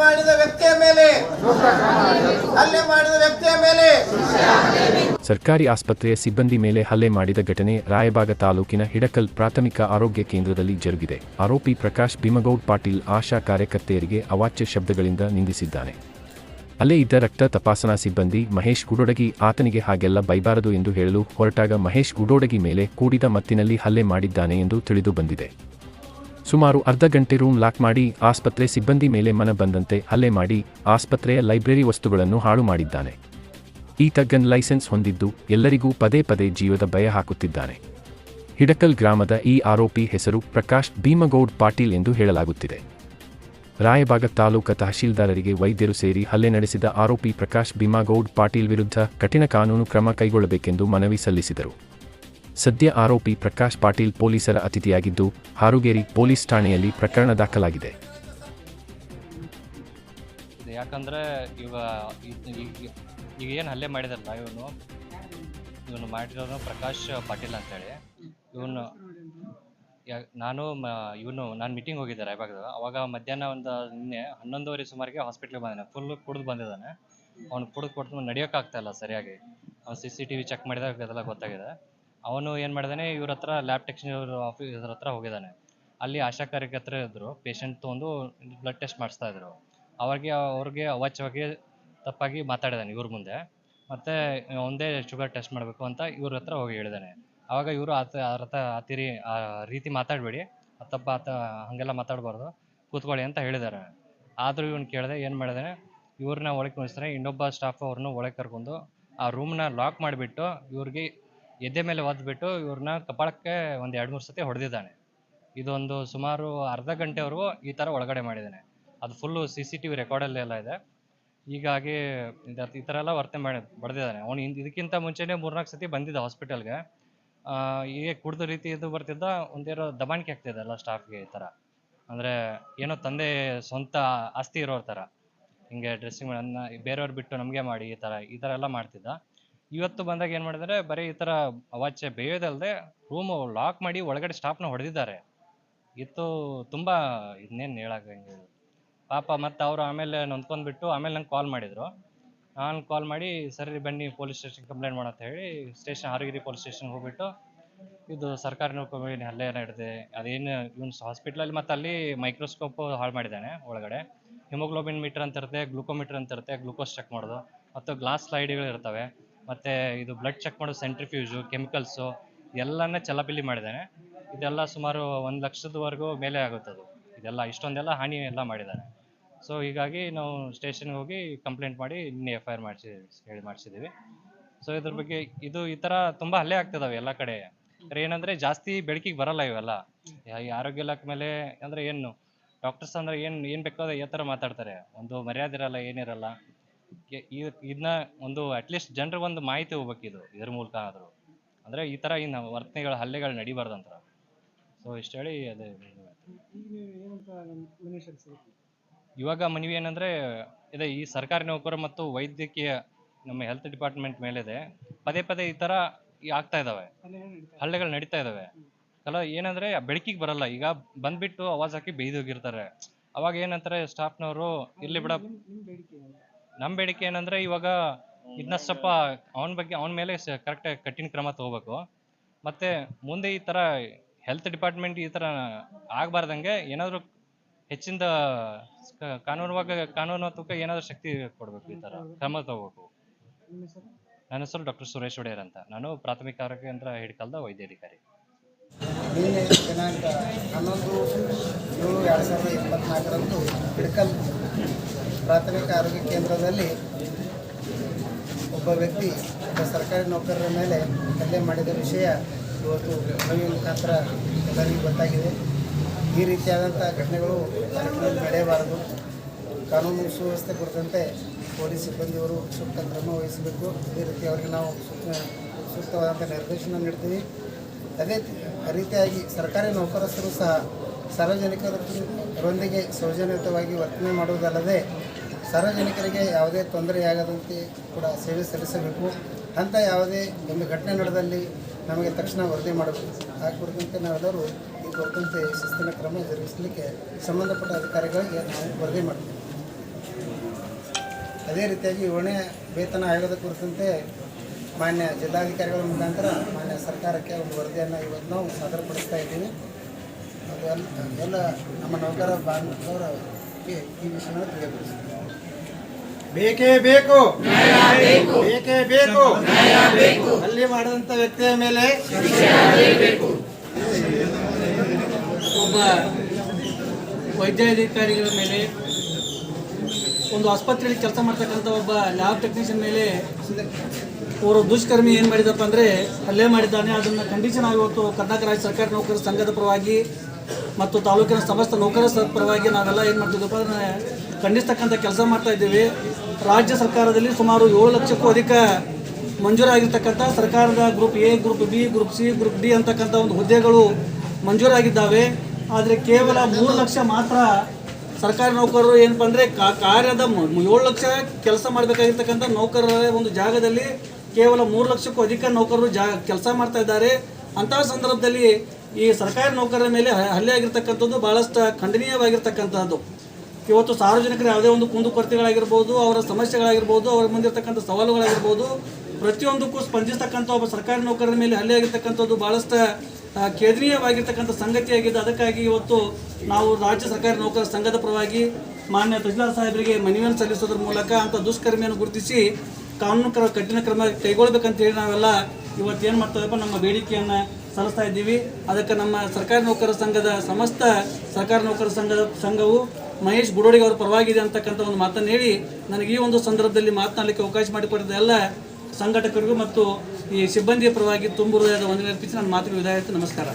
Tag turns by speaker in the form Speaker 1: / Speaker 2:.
Speaker 1: ಮಾಡಿದ ವ್ಯಕ್ತಿಯ ಮೇಲೆ. ಹಲ್ಲೆ ಮಾಡಿದ ವ್ಯಕ್ತಿಯ ಮೇಲೆ.
Speaker 2: ಸರ್ಕಾರಿ ಆಸ್ಪತ್ರೆಯ ಸಿಬ್ಬಂದಿ ಮೇಲೆ ಹಲ್ಲೆ ಮಾಡಿದ ಘಟನೆ ರಾಯಬಾಗ ತಾಲೂಕಿನ ಹಿಡಕಲ್ ಪ್ರಾಥಮಿಕ ಆರೋಗ್ಯ ಕೇಂದ್ರದಲ್ಲಿ ಜರುಗಿದೆ. ಆರೋಪಿ ಪ್ರಕಾಶ್ ಭೀಮಗೌಡ್ ಪಾಟೀಲ್ ಆಶಾ ಕಾರ್ಯಕರ್ತೆಯರಿಗೆ ಅವಾಚ್ಯ ಶಬ್ದಗಳಿಂದ ನಿಂದಿಸಿದ್ದಾನೆ. ಅಲ್ಲೇ ಇದ್ದ ರಕ್ತ ತಪಾಸಣಾ ಸಿಬ್ಬಂದಿ ಮಹೇಶ್ ಗುಡೋಡಗಿ ಆತನಿಗೆ ಹಾಗೆಲ್ಲ ಬೈಬಾರದು ಎಂದು ಹೇಳಲು ಹೊರಟಾಗ ಮಹೇಶ್ ಗುಡೋಡಗಿ ಮೇಲೆ ಕೂಡಿದ ಮತ್ತಿನಲ್ಲಿ ಹಲ್ಲೆ ಮಾಡಿದ್ದಾನೆ ಎಂದು ತಿಳಿದು ಬಂದಿದೆ. ಸುಮಾರು ಅರ್ಧ ಗಂಟೆ ರೂಮ್ ಲಾಕ್ ಮಾಡಿ ಆಸ್ಪತ್ರೆ ಸಿಬ್ಬಂದಿ ಮೇಲೆ ಮನ ಬಂದಂತೆ ಹಲ್ಲೆ ಮಾಡಿ ಆಸ್ಪತ್ರೆಯ ಲೈಬ್ರರಿ ವಸ್ತುಗಳನ್ನು ಹಾಳು ಮಾಡಿದ್ದಾನೆ. ಈ ತಗ್ಗನ್ ಲೈಸೆನ್ಸ್ ಹೊಂದಿದ್ದು ಎಲ್ಲರಿಗೂ ಪದೇ ಪದೇ ಜೀವದ ಭಯ ಹಾಕುತ್ತಿದ್ದಾನೆ. ಹಿಡಕಲ್ ಗ್ರಾಮದ ಈ ಆರೋಪಿ ಹೆಸರು ಪ್ರಕಾಶ್ ಭೀಮಗೌಡ್ ಪಾಟೀಲ್ ಎಂದು ಹೇಳಲಾಗುತ್ತಿದೆ. ರಾಯಬಾಗ ತಾಲೂಕ ತಹಶೀಲ್ದಾರರಿಗೆ ವೈದ್ಯರು ಸೇರಿ ಹಲ್ಲೆ ನಡೆಸಿದ ಆರೋಪಿ ಪ್ರಕಾಶ್ ಭೀಮಗೌಡ್ ಪಾಟೀಲ್ ವಿರುದ್ಧ ಕಠಿಣ ಕಾನೂನು ಕ್ರಮ ಕೈಗೊಳ್ಳಬೇಕೆಂದು ಮನವಿ ಸಲ್ಲಿಸಿದರು. ಸದ್ಯ ಆರೋಪಿ ಪ್ರಕಾಶ್ ಪಾಟೀಲ್ ಪೊಲೀಸರ ಅತಿಥಿಯಾಗಿದ್ದು, ಹಾರುಗೇರಿ ಪೊಲೀಸ್ ಠಾಣೆಯಲ್ಲಿ ಪ್ರಕರಣ ದಾಖಲಾಗಿದೆ.
Speaker 3: ಯಾಕಂದ್ರೆ ಇವ ಈಗ ಏನು ಹಲ್ಲೆ ಮಾಡಿದಾರಲ್ಲ ಇವನು? ಇವನು ಮಾಡಿರೋನು ಪ್ರಕಾಶ್ ಪಾಟೀಲ್ ಅಂತೇಳಿ. ಇವನು ನಾನು ಇವನು ನಾನು ಮೀಟಿಂಗ್ ಹೋಗಿದ್ದೆ ರಾಯಬಾಗದಾಗ. ಅವಾಗ ಮಧ್ಯಾಹ್ನ ಒಂದು ನಿನ್ನೆ ಹನ್ನೊಂದುವರೆ ಸುಮಾರಿಗೆ ಹಾಸ್ಪಿಟ್ಲಿಗೆ ಬಂದಿದ್ದಾನೆ ಫುಲ್ ಕುಡಿದು ಬಂದಿದ್ದಾನೆ. ಅವ್ನು ಕುಡಿದು ಕೊಟ್ಟು ನಡಿಯೋಕ್ಕಾಗ್ತಾ ಇಲ್ಲ ಸರಿಯಾಗಿ. ಅವ್ನು C C T V check ಮಾಡಿದಾಗ ಅದೆಲ್ಲ ಗೊತ್ತಾಗಿದೆ. ಅವನು ಏನು ಮಾಡಿದಾನೆ, ಇವ್ರ ಹತ್ರ ಲ್ಯಾಬ್ ಟೆಕ್ನಿಷಿಯನ್ ಆಫೀಸ್ ಇದ್ರ ಹತ್ರ ಹೋಗಿದ್ದಾನೆ ಅಲ್ಲಿ ಆಶಾ ಕಾರ್ಯಕರ್ತರು ಇದ್ದರು ಪೇಷಂಟ್ ತೊಗೊಂಡು ಬ್ಲಡ್ ಟೆಸ್ಟ್ ಮಾಡಿಸ್ತಾ ಇದ್ರು. ಅವಾಗೆ ಅವ್ರಿಗೆ ಅವಾಚ್ಯವಾಗಿ ತಪ್ಪಾಗಿ ಮಾತಾಡಿದಾನೆ ಇವ್ರ ಮುಂದೆ. ಮತ್ತೆ ಒಂದೇ ಶುಗರ್ ಟೆಸ್ಟ್ ಮಾಡಬೇಕು ಅಂತ ಇವ್ರ ಹತ್ರ ಹೋಗಿ ಹೇಳಿದಾನೆ. ಅವಾಗ ಇವರು ಆತ ಅವ್ರ ಹತ್ರ, ಆ ತೀರಿ, ಆ ರೀತಿ ಮಾತಾಡಬೇಡಿ ತಪ್ಪ ಆತ ಹಾಗೆಲ್ಲ ಮಾತಾಡಬಾರ್ದು, ಕೂತ್ಕೊಳ್ಳಿ ಅಂತ ಹೇಳಿದ್ದಾರೆ ಆದರೂ ಇವನು ಕೇಳಿದೆ ಏನು ಮಾಡಿದಾನೆ ಇವ್ರನ್ನ ಒಳಗೆ ಕಳಿಸ್ತಾರೆ ಇನ್ನೊಬ್ಬ ಸ್ಟಾಫ್ ಅವ್ರನ್ನ ಒಳಗೆ ಕರ್ಕೊಂಡು ಆ ರೂಮ್ನ ಲಾಕ್ ಮಾಡಿಬಿಟ್ಟು ಇವ್ರಿಗೆ ಎದೆ ಮೇಲೆ ಒದ್ಬಿಟ್ಟು ಇವ್ರನ್ನ ಕಪಾಳಕ್ಕೆ ಒಂದು ಎರಡು ಮೂರು ಸತಿ ಹೊಡೆದಿದ್ದಾನೆ. ಇದೊಂದು ಸುಮಾರು ಅರ್ಧ ಗಂಟೆವರೆಗೂ ಈ ಥರ ಒಳಗಡೆ ಮಾಡಿದ್ದಾನೆ. ಅದು full C C T V ರೆಕಾರ್ಡಲ್ಲಿ ಎಲ್ಲ ಇದೆ. ಹೀಗಾಗಿ ಈ ಥರ ಎಲ್ಲ ವರ್ತನೆ ಮಾಡಿ ಬಡ್ದಿದ್ದಾನೆ. ಅವ್ನು ಇದಕ್ಕಿಂತ ಮುಂಚೆನೇ ಮೂರ್ನಾಲ್ಕು ಸತಿ ಬಂದಿದ್ದ ಹಾಸ್ಪಿಟಲ್ಗೆ ಹೀಗೆ ಕುಡ್ದ ರೀತಿ ಇದು ಬರ್ತಿದ್ದ ಒಂದೇನೋ ದಬಾಣಿಕೆ ಆಗ್ತಿದೆ ಎಲ್ಲ ಸ್ಟಾಫ್ಗೆ ಈ ಥರ ಅಂದರೆ ಏನೋ ತಂದೆ ಸ್ವಂತ ಆಸ್ತಿ ಇರೋರ ಥರ ಹಿಂಗೆ ಡ್ರೆಸ್ಸಿಂಗ್ ಬೇರೆಯವ್ರು ಬಿಟ್ಟು ನಮಗೆ ಮಾಡಿ ಈ ಥರ ಈ ಥರ ಎಲ್ಲ ಮಾಡ್ತಿದ್ದ. ಇವತ್ತು ಬಂದಾಗ ಏನು ಮಾಡಿದ್ದಾರೆ, ಬರೀ ಈ ತರ ಅವಾಚ್ಯ ಬೇಯೋದಲ್ದೆ ರೂಮ್ ಲಾಕ್ ಮಾಡಿ ಒಳಗಡೆ ನ ಹೊಡೆದಿದ್ದಾರೆ. ಇತ್ತು ತುಂಬಾ ಇನ್ನೇನು ಹೇಳೋಕ್ಕಂಗೆ ಪಾಪ ಮತ್ತೆ ಅವರು ಆಮೇಲೆ ನೊಂದ್ಕೊಂಡ್ಬಿಟ್ಟು ಆಮೇಲೆ ನಂಗೆ ಕಾಲ್ ಮಾಡಿದ್ರು. ನಾನು ಕಾಲ್ ಮಾಡಿ, ಸರಿ ಬನ್ನಿ ಪೊಲೀಸ್ ಸ್ಟೇಷನ್ ಕಂಪ್ಲೇಂಟ್ ಮಾಡಂತ ಹೇಳಿ ಸ್ಟೇಷನ್ ಹಾರಗಿರಿ ಪೊಲೀಸ್ ಸ್ಟೇಷನ್ ಹೋಗ್ಬಿಟ್ಟು, ಇದು ಸರ್ಕಾರಿ ನೌಕರಿ ಹಲ್ಲೆ ನಡೆದಿದೆ ಅದೇನು ಇವನು ಹಾಸ್ಪಿಟ್ಲಲ್ಲಿ ಮತ್ತೆ ಅಲ್ಲಿ ಮೈಕ್ರೋಸ್ಕೋಪ್ ಹಾಳು ಮಾಡಿದ್ದಾನೆ ಒಳಗಡೆ. ಹಿಮೋಗ್ಲೋಬಿನ್ ಮೀಟರ್ ಅಂತ ಇರುತ್ತೆ ಗ್ಲೂಕೋಮೀಟರ್ ಅಂತ ಇರುತ್ತೆ ಗ್ಲೂಕೋಸ್ ಚೆಕ್ ಮಾಡೋದು. ಮತ್ತು ಗ್ಲಾಸ್ ಸ್ಲೈಡ್ಗಳು ಇರ್ತವೆ ಮತ್ತು ಇದು ಬ್ಲಡ್ ಚೆಕ್ ಮಾಡೋ ಸೆಂಟ್ರಿಫ್ಯೂಸು ಕೆಮಿಕಲ್ಸು ಎಲ್ಲನೇ ಚಲಪಿಲಿ ಮಾಡಿದ್ದಾನೆ ಇದೆಲ್ಲ ಸುಮಾರು ಒಂದು ಲಕ್ಷದವರೆಗೂ ಮೇಲೆ ಆಗುತ್ತೆ ಅದು ಇದೆಲ್ಲ ಇಷ್ಟೊಂದೆಲ್ಲ ಹಾನಿ ಎಲ್ಲ ಮಾಡಿದ್ದಾನೆ ಸೊ ಹೀಗಾಗಿ ನಾವು ಸ್ಟೇಷನ್ಗೆ ಹೋಗಿ ಕಂಪ್ಲೇಂಟ್ ಮಾಡಿ ನಿನ್ನೆ ಎಫ್ ಐ ಆರ್ ಮಾಡಿಸಿ, ಹೇಳಿ ಮಾಡಿಸಿದ್ದೀವಿ ಸೊ ಇದ್ರ ಬಗ್ಗೆ ಇದು ಈ ಥರ ತುಂಬ ಹಲ್ಲೆ ಆಗ್ತಿದಾವೆ ಎಲ್ಲ ಕಡೆ. ಅಂದ್ರೆ ಏನಂದರೆ ಜಾಸ್ತಿ ಬೆಳಕಿಗೆ ಬರಲ್ಲ ಇವೆಲ್ಲ. ಈ ಆರೋಗ್ಯ ಇಲಾಖೆ ಮೇಲೆ ಅಂದರೆ ಏನು ಡಾಕ್ಟರ್ಸ್ ಅಂದರೆ ಏನು ಏನು ಬೇಕಾದ್ರೆ ಈ ಥರ ಮಾತಾಡ್ತಾರೆ. ಒಂದು ಮರ್ಯಾದೆ ಇರಲ್ಲ, ಏನಿರಲ್ಲ. ಇದನ್ನ ಒಂದು ಅಟ್ಲೀಸ್ಟ್ ಜನರಿಗೆ ಒಂದು ಮಾಹಿತಿ ಹೋಗ್ಬೇಕು ಇದು, ಇದ್ರ ಮೂಲಕ ಆದರೂ. ಅಂದ್ರೆ ಈ ತರ ಇನ್ನು ವರ್ತನೆಗಳು, ಹಲ್ಲೆಗಳು ನಡಿಬಾರ್ದಂತ ಸೊ ಇಷ್ಟ ಹೇಳಿ ಅದೇ ಇವಾಗ ಮನವಿ ಏನಂದ್ರೆ, ಇದೆ ಈ ಸರ್ಕಾರಿ ನೌಕರರು ಮತ್ತು ವೈದ್ಯಕೀಯ ನಮ್ಮ ಹೆಲ್ತ್ ಡಿಪಾರ್ಟ್ಮೆಂಟ್ ಮೇಲಿದೆ. ಪದೇ ಪದೇ ಈ ತರ ಆಗ್ತಾ ಇದಾವೆ. ಹಲ್ಲೆಗಳು ನಡೀತಾ ಇದಾವೆ. ಅಲ್ಲ ಏನಂದ್ರೆ ಬೆಳಕಿಗೆ ಬರಲ್ಲ. ಈಗ ಬಂದ್ಬಿಟ್ಟು ಅವಾಜ್ ಹಾಕಿ ಬೈದೋಗಿರ್ತಾರೆ ಅವಾಗ ಏನಂತಾರೆ ಸ್ಟಾಫ್ನವರು ಇಲ್ಲಿ ಬಿಡ ನಮ್ಮ ಬೇಡಿಕೆ ಏನಂದ್ರೆ ಇವಾಗ ಇದನ್ನ ಸ್ವಲ್ಪ ಅವನ ಬಗ್ಗೆ, ಅವನ ಮೇಲೆ ಕರೆಕ್ಟ್ ಕಠಿಣ ಕ್ರಮ ತಗೋಬೇಕು. ಮತ್ತೆ ಮುಂದೆ ಈ ತರ ಹೆಲ್ತ್ ಡಿಪಾರ್ಟ್ಮೆಂಟ್ ಈ ತರ ಆಗ್ಬಾರ್ದಂಗೆ ಏನಾದ್ರು ಹೆಚ್ಚಿಂದ ಕಾನೂನು ಕಾನೂನುವಾಗ ಕಾನೂನಾತ್ಮಕ ಏನಾದ್ರು ಶಕ್ತಿ ಕೊಡ್ಬೇಕು ಈ ತರ ಕ್ರಮ ತಗೋಬೇಕು. ನನ್ನ ಹೆಸರು ಡಾಕ್ಟರ್ ಸುರೇಶ್ ಒಡೆಯರ್ ಅಂತ. ನಾನು ಪ್ರಾಥಮಿಕ ಆರೋಗ್ಯ ಕೇಂದ್ರ ಹಿಡ್ಕಲ್ದ ವೈದ್ಯಾಧಿಕಾರಿ.
Speaker 1: ಹನ್ನೊಂದು, ಏಳು ಸಾವಿರದ ಪ್ರಾಥಮಿಕ ಆರೋಗ್ಯ ಕೇಂದ್ರದಲ್ಲಿ ಒಬ್ಬ ವ್ಯಕ್ತಿ ಸರ್ಕಾರಿ ನೌಕರರ ಮೇಲೆ ಹಲ್ಲೆ ಮಾಡಿದ ವಿಷಯ ಇವತ್ತು ಮನವಿ ಮುಖಾಂತರ ಎಲ್ಲರಿಗೂ ಗೊತ್ತಾಗಿದೆ. ಈ ರೀತಿಯಾದಂಥ ಘಟನೆಗಳು ನಡೆಯಬಾರದು. ಕಾನೂನು ಸುವ್ಯವಸ್ಥೆ ಕುರಿತಂತೆ ಪೊಲೀಸ್ ಸಿಬ್ಬಂದಿಯವರು ಸೂಕ್ತ ಕ್ರಮ ವಹಿಸಬೇಕು. ಅದೇ ರೀತಿ ಅವರಿಗೆ ನಾವು ಸೂಕ್ತ, ಸೂಕ್ತವಾದಂಥ ನಿರ್ದೇಶನ ನೀಡ್ತೀವಿ. ಅದೇ ರೀತಿಯಾಗಿ ಸರ್ಕಾರಿ ನೌಕರಸ್ಥರು ಸಹ ಸಾರ್ವಜನಿಕರೊಂದಿಗೆ ಸೌಜನ್ಯಯುತವಾಗಿ ವರ್ತನೆ ಮಾಡುವುದಲ್ಲದೆ ಸಾರ್ವಜನಿಕರಿಗೆ ಯಾವುದೇ ತೊಂದರೆಯಾಗದಂತೆ ಕೂಡ ಸೇವೆ ಸಲ್ಲಿಸಬೇಕು. ಅಂತ ಯಾವುದೇ ಒಂದು ಘಟನೆ ನಡೆದಲ್ಲಿ ನಮಗೆ ತಕ್ಷಣ ವರದಿ ಮಾಡಬೇಕು. ಆ ಕುರಿತಂತೆ ನಾವೆಲ್ಲರೂ ಈ ಕುರಿತಂತೆ ಶಿಸ್ತಿನ ಕ್ರಮ ಜರುಗಿಸಲಿಕ್ಕೆ ಸಂಬಂಧಪಟ್ಟ ಅಧಿಕಾರಿಗಳಿಗೆ ನಾವು ವರದಿ ಮಾಡ್ತೀವಿ. ಅದೇ ರೀತಿಯಾಗಿ ಏಳನೇ ವೇತನ ಆಯೋಗದ ಕುರಿತಂತೆ ಮಾನ್ಯ ಜಿಲ್ಲಾಧಿಕಾರಿಗಳ ಮುಖಾಂತರ ಮಾನ್ಯ ಸರ್ಕಾರಕ್ಕೆ ಒಂದು ವರದಿಯನ್ನು ಇವತ್ತು ನಾವು ಸಾದರಪಡಿಸ್ತಾ ಇದ್ದೀವಿ. ಅದು ಎಲ್ಲ ನಮ್ಮ ನೌಕರ ಬಾಂಧವರಿಗೆ ಈ ವಿಷಯವನ್ನು ತಿಳಿಯಪಡಿಸ್ತೀವಿ. ಬೇಕೇ ಬೇಕು. ಬೇಕೇ ಬೇಕು. ಹಲ್ಲೆ ಮಾಡಿದಂತ ವ್ಯಕ್ತಿಯ ಮೇಲೆ
Speaker 4: ಒಬ್ಬ ವೈದ್ಯಾಧಿಕಾರಿಗಳ ಮೇಲೆ, ಒಂದು ಆಸ್ಪತ್ರೆಯಲ್ಲಿ ಕೆಲಸ ಮಾಡ್ತಕ್ಕಂಥ ಒಬ್ಬ ಲ್ಯಾಬ್ ಟೆಕ್ನಿಷಿಯನ್ ಮೇಲೆ ಅವರು ದುಷ್ಕರ್ಮಿ ಏನು ಮಾಡಿದಪ್ಪ ಅಂದರೆ ಹಲ್ಲೆ ಮಾಡಿದ್ದಾನೆ. ಅದನ್ನು ಕಂಡೀಷನ್ ಇವತ್ತು ಕರ್ನಾಟಕ ರಾಜ್ಯ ಸರ್ಕಾರಿ ನೌಕರರ ಸಂಘದ ಪರವಾಗಿ ಮತ್ತು ತಾಲೂಕಿನ ಸಮಸ್ತ ನೌಕರರ ಪರವಾಗಿ ನಾವೆಲ್ಲ ಏನು ಮಾಡ್ತಿದ್ದೀವಪ್ಪ ಅದನ್ನು ಖಂಡಿಸ್ತಕ್ಕಂಥ ಕೆಲಸ ಮಾಡ್ತಾ ಇದ್ದೀವಿ. ರಾಜ್ಯ ಸರ್ಕಾರದಲ್ಲಿ ಸುಮಾರು ಏಳು ಲಕ್ಷಕ್ಕೂ ಅಧಿಕ ಮಂಜೂರಾಗಿರ್ತಕ್ಕಂಥ ಸರ್ಕಾರದ group A, group B, group C, group D ಅಂತಕ್ಕಂಥ ಒಂದು ಹುದ್ದೆಗಳು ಮಂಜೂರಾಗಿದ್ದಾವೆ. ಆದರೆ ಕೇವಲ ಮೂರು ಲಕ್ಷ ಮಾತ್ರ ಸರ್ಕಾರಿ ನೌಕರರು ಏನಪ್ಪ ಅಂದರೆ ಕಾರ್ಯದ ಏಳು ಲಕ್ಷ ಕೆಲಸ ಮಾಡಬೇಕಾಗಿರ್ತಕ್ಕಂಥ ನೌಕರರ ಒಂದು ಜಾಗದಲ್ಲಿ ಕೇವಲ ಮೂರು ಲಕ್ಷಕ್ಕೂ ಅಧಿಕ ನೌಕರರು ಜಾ, ಕೆಲಸ ಮಾಡ್ತಾ ಇದ್ದಾರೆ. ಅಂತಹ ಸಂದರ್ಭದಲ್ಲಿ ಈ ಸರ್ಕಾರಿ ನೌಕರರ ಮೇಲೆ ಹಲ್ಲೆ ಆಗಿರ್ತಕ್ಕಂಥದ್ದು ಭಾಳಷ್ಟು ಖಂಡನೀಯವಾಗಿರ್ತಕ್ಕಂಥದ್ದು. ಇವತ್ತು ಸಾರ್ವಜನಿಕರ ಯಾವುದೇ ಒಂದು ಕುಂದುಕೊರತೆಗಳಾಗಿರ್ಬೋದು ಅವರ ಸಮಸ್ಯೆಗಳಾಗಿರ್ಬೋದು, ಅವರ ಮುಂದಿರ್ತಕ್ಕಂಥ ಸವಾಲುಗಳಾಗಿರ್ಬೋದು, ಪ್ರತಿಯೊಂದಕ್ಕೂ ಸ್ಪಂದಿಸ್ತಕ್ಕಂಥ ಒಬ್ಬ ಸರ್ಕಾರಿ ನೌಕರರ ಮೇಲೆ ಹಲ್ಲೆ ಆಗಿರ್ತಕ್ಕಂಥದ್ದು ಭಾಳಷ್ಟು ಕೇಂದ್ರೀಯವಾಗಿರ್ತಕ್ಕಂಥ ಸಂಗತಿಯಾಗಿದೆ. ಅದಕ್ಕಾಗಿ ಇವತ್ತು ನಾವು ರಾಜ್ಯ ಸರ್ಕಾರಿ ನೌಕರರ ಸಂಘದ ಪರವಾಗಿ ಮಾನ್ಯ ತಹಶೀಲ್ದಾರ್ ಸಾಹೇಬರಿಗೆ ಮನವಿಯನ್ನು ಸಲ್ಲಿಸೋದ್ರ ಮೂಲಕ ಅಂಥ ದುಷ್ಕರ್ಮಿಯನ್ನು ಗುರುತಿಸಿ ಕಾನೂನು ಕ್ರಮ, ಕಠಿಣ ಕ್ರಮ ಕೈಗೊಳ್ಬೇಕಂತ ಹೇಳಿ ನಾವೆಲ್ಲ ಇವತ್ತು ಏನು ಮಾಡ್ತಾವಪ್ಪ ನಮ್ಮ ಬೇಡಿಕೆಯನ್ನು ಸಲ್ಲಿಸ್ತಾ ಇದ್ದೀವಿ. ಅದಕ್ಕೆ ನಮ್ಮ ಸರ್ಕಾರಿ ನೌಕರರ ಸಂಘದ ಸಮಸ್ತ ಸರ್ಕಾರಿ ನೌಕರರ ಸಂಘದ ಸಂಘವು ಮಹೇಶ್ ಗುಡೋಡಿಗೆ ಅವರ ಪರವಾಗಿದೆ ಅಂತಕ್ಕಂಥ ಒಂದು ಮಾತನ್ನು ಹೇಳಿ, ನನಗೆ ಈ ಒಂದು ಸಂದರ್ಭದಲ್ಲಿ ಮಾತನಾಡಲಿಕ್ಕೆ ಅವಕಾಶ ಮಾಡಿಕೊಟ್ಟಿದ್ದ ಎಲ್ಲ ಸಂಘಟಕರಿಗೂ ಮತ್ತು ಈ ಸಿಬ್ಬಂದಿಯ ಪರವಾಗಿ ತುಂಬು ಹೃದಯದ ವಂದನೆ ಅರ್ಪಿಸಿ ನನ್ನ ಮಾತಿಗೆ ವಿದಾಯ ನಮಸ್ಕಾರ.